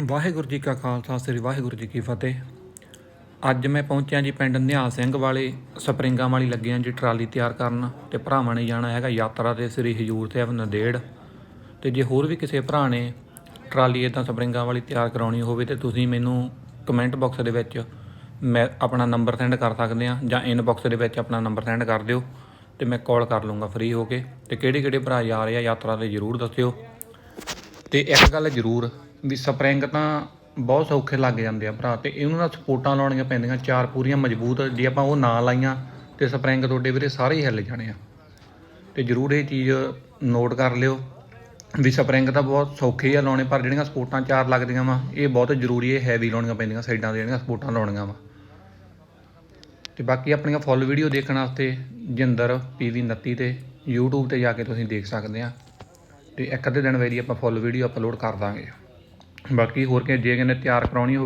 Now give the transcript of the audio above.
ਵਾਹਿਗੁਰੂ ਜੀ ਕਾ ਖਾਲਸਾ, ਸ੍ਰੀ ਵਾਹਿਗੁਰੂ ਜੀ ਕੀ ਫਤਿਹ। ਅੱਜ ਮੈਂ ਪਹੁੰਚਿਆ ਜੀ ਪਿੰਡ ਨਿਹਾਲ ਸਿੰਘ ਵਾਲੇ ਸਪਰਿੰਗਾਂ ਵਾਲੀ ਲੱਗਿਆ ਜੀ ਟਰਾਲੀ ਤਿਆਰ ਕਰਨ ਤੇ ਭਰਾਵਾਂ ਨੇ ਜਾਣਾ ਹੈਗਾ ਯਾਤਰਾ ਤੇ ਸ੍ਰੀ ਹਜੂਰ ਸਾਹਿਬ ਨੰਦੇੜ। ਤੇ ਜੇ ਹੋਰ ਵੀ ਕਿਸੇ ਭਰਾ ਨੇ ਟਰਾਲੀ ਇਦਾਂ ਸਪਰਿੰਗਾਂ ਵਾਲੀ ਤਿਆਰ ਕਰਾਉਣੀ ਹੋਵੇ ਤੇ ਤੁਸੀਂ ਮੈਨੂੰ ਕਮੈਂਟ ਬਾਕਸ ਦੇ ਵਿੱਚ ਮੈਂ ਆਪਣਾ ਨੰਬਰ ਸੈਂਡ ਕਰ ਸਕਦੇ ਆ ਜਾਂ ਇਨਬਾਕਸ ਦੇ ਵਿੱਚ ਆਪਣਾ ਨੰਬਰ ਸੈਂਡ ਕਰ ਦਿਓ ਤੇ ਮੈਂ ਕਾਲ ਕਰ ਲੂੰਗਾ ਫ੍ਰੀ ਹੋ ਕੇ। ਤੇ ਕਿਹੜੇ ਕਿਹੜੇ ਭਰਾ ਜਾ ਰਹੇ ਆ ਯਾਤਰਾ ਤੇ ਜਰੂਰ ਦੱਸਿਓ। ਤੇ ਇੱਕ ਗੱਲ ਜ਼ਰੂਰ ਵੀ ਸਪਰਿੰਗ ਤਾਂ ਬਹੁਤ ਸੌਖੇ ਲੱਗ ਜਾਂਦੇ ਆ ਭਰਾ ਤੇ ਇਹਨੂੰ ਨਾ ਸਪੋਰਟਾਂ ਲਾਉਣੀਆਂ ਪੈਂਦੀਆਂ, ਚਾਰ ਪੂਰੀਆਂ ਮਜ਼ਬੂਤ ਜੇ ਆਪਾਂ ਉਹ ਨਾ ਲਾਈਆਂ ਤੇ ਸਪਰਿੰਗ ਤੁਹਾਡੇ ਵੀਰੇ ਸਾਰੇ ਹੀ ਹਿੱਲ ਜਾਣੇ ਆ। ਤੇ ਜ਼ਰੂਰ ਇਹ ਚੀਜ਼ ਨੋਟ ਕਰ ਲਿਓ ਵੀ ਸਪਰਿੰਗ ਤਾਂ ਬਹੁਤ ਸੌਖੇ ਆ ਲਾਉਣੇ, ਪਰ ਜਿਹੜੀਆਂ ਸਪੋਰਟਾਂ ਚਾਰ ਲੱਗਦੀਆਂ ਵਾ, ਇਹ ਬਹੁਤ ਜ਼ਰੂਰੀ ਹੈ ਹੈਵੀ ਲਾਉਣੀਆਂ ਪੈਂਦੀਆਂ ਸਾਈਡਾਂ ਤੇ ਜਿਹੜੀਆਂ ਸਪੋਰਟਾਂ ਲਾਉਣੀਆਂ ਵਾ। ਤੇ ਬਾਕੀ ਆਪਣੀਆਂ ਫੁੱਲ ਵੀਡੀਓ ਦੇਖਣ ਵਾਸਤੇ ਜਿੰਦਰ ਪੀਵੀ 29 ਤੇ YouTube ਤੇ ਜਾ ਕੇ ਤੁਸੀਂ ਦੇਖ ਸਕਦੇ ਆ। ਤੇ ਇੱਕ ਅੱਧੇ ਦਿਨ ਵੇਰੀ ਆਪਾਂ ਫੁੱਲ ਵੀਡੀਓ ਅਪਲੋਡ ਕਰ ਦਾਂਗੇ। ਬਾਕੀ ਹੋਰ ਕਿ ਜੇ ਕਿਨੇ ਤਿਆਰ ਕਰਾਉਣੀ ਹੋਵੇ